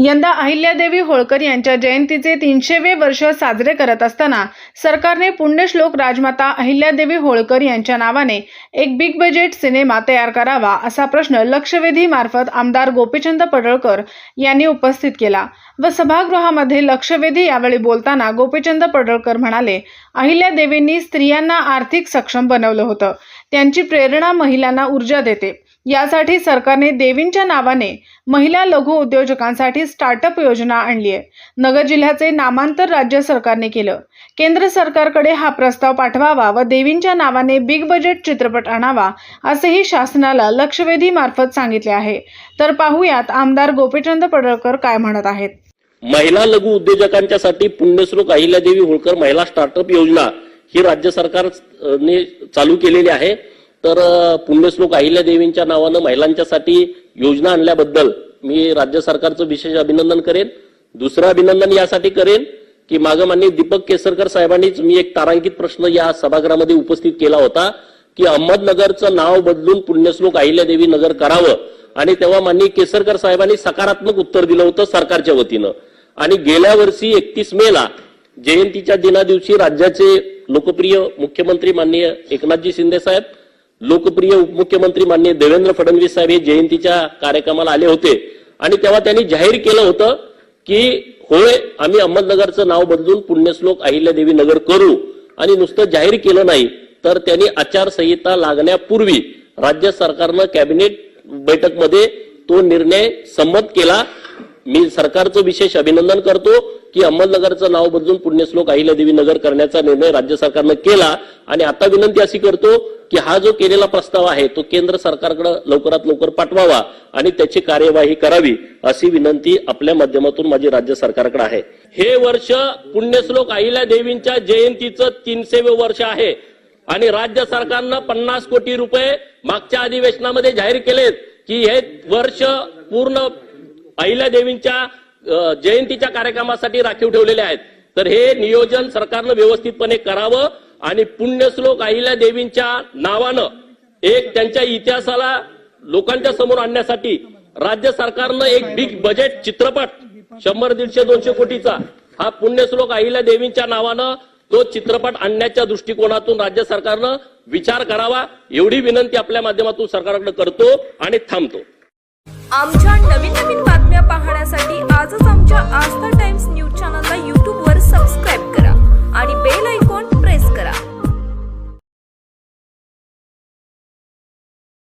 यंदा अहिल्यादेवी होळकर यांच्या जयंतीचे तीनशेवे वर्ष साजरे करत असताना सरकारने पुण्यश्लोक राजमाता अहिल्यादेवी होळकर यांच्या नावाने एक बिग बजेट सिनेमा तयार करावा असा प्रश्न लक्षवेधी मार्फत आमदार गोपीचंद पडळकर यांनी उपस्थित केला व सभागृहामध्ये लक्षवेधी यावेळी बोलताना गोपीचंद पडळकर म्हणाले अहिल्यादेवींनी स्त्रियांना आर्थिक सक्षम बनवलं होतं. त्यांची प्रेरणा महिलांना ऊर्जा देते. यासाठी सरकारने देवींच्या नावाने महिला लघु उद्योजकांसाठी स्टार्टअप योजना आणली आहे. नगर जिल्ह्याचे नामांतर राज्य सरकारने केलं. केंद्र सरकारकडे हा प्रस्ताव पाठवावा व देवींच्या नावाने बिग बजेट चित्रपट आणावा असेही शासनाला लक्षवेधी मार्फत सांगितले आहे. तर पाहुयात आमदार गोपीचंद पडळकर काय म्हणत आहेत. महिला लघु उद्योजकांच्यासाठी पुण्यश्लोक अहिल्यादेवी होळकर महिला स्टार्टअप योजना ही राज्य सरकारने चालू केलेली आहे. तर पुण्यश्लोक अहिल्या देवींच्या नावानं महिलांच्यासाठी योजना आणल्याबद्दल मी राज्य सरकारचं विशेष अभिनंदन करेन. दुसरं अभिनंदन यासाठी करेन की मागं माननीय दीपक केसरकर साहेबांनीच मी एक तारांकित प्रश्न या सभागृहामध्ये उपस्थित केला होता की अहमदनगरचं नाव बदलून पुण्यश्लोक अहिल्यादेवी नगर करावं. आणि तेव्हा माननीय केसरकर साहेबांनी सकारात्मक उत्तर दिलं होतं सरकारच्या वतीनं. आणि गेल्या वर्षी एकतीस मेला जयंतीच्या दिनादिवशी राज्याचे लोकप्रिय मुख्यमंत्री माननीय एकनाथजी शिंदे साहेब लोकप्रिय उपमुख्यमंत्री माननीय देवेंद्र फडणवीस साहेब हे जयंतीच्या कार्यक्रमाला आले होते. आणि तेव्हा त्यांनी जाहीर केलं होतं की होय आम्ही अहमदनगरचं नाव बदलून पुण्यश्लोक अहिल्यादेवी नगर करू. आणि नुसतं जाहीर केलं नाही तर त्यांनी आचारसंहिता लागण्यापूर्वी राज्य सरकारनं कॅबिनेट बैठकमध्ये तो निर्णय संमत केला. मी सरकारचं विशेष अभिनंदन करतो की अहमदनगरचं नाव बदलून पुण्यश्लोक अहिल्यादेवी नगर करण्याचा निर्णय राज्य सरकारनं केला. आणि आता विनंती अशी करतो की हा जो केलेला प्रस्ताव आहे तो केंद्र सरकारकडे लवकरात लवकर पाठवावा आणि त्याची कार्यवाही करावी अशी विनंती आपल्या माध्यमातून माझी राज्य सरकारकडे आहे. हे वर्ष पुण्यश्लोक अहिल्या देवींच्या जयंतीचं तीनशेवे वर्ष आहे आणि राज्य सरकारनं पन्नास कोटी रुपये मागच्या अधिवेशनामध्ये जाहीर केलेत की हे वर्ष पूर्ण अहिल्या देवींच्या जयंतीच्या कार्यक्रमासाठी राखीव ठेवलेले आहेत. तर हे नियोजन सरकारनं व्यवस्थितपणे करावं आणि पुण्यश्लोक अहिल्या देवींच्या नावानं एक त्यांच्या इतिहासाला लोकांच्या समोर आणण्यासाठी राज्य सरकारनं एक बिग बजेट चित्रपट शंभर दीडशे दोनशे कोटीचा हा पुण्यश्लोक अहिल्या देवींच्या नावानं तो चित्रपट आणण्याच्या दृष्टिकोनातून राज्य सरकारनं विचार करावा एवढी विनंती आपल्या माध्यमातून सरकारकडे करतो आणि थांबतो. आमच्या नवीन नवीन बातम्या पाहण्या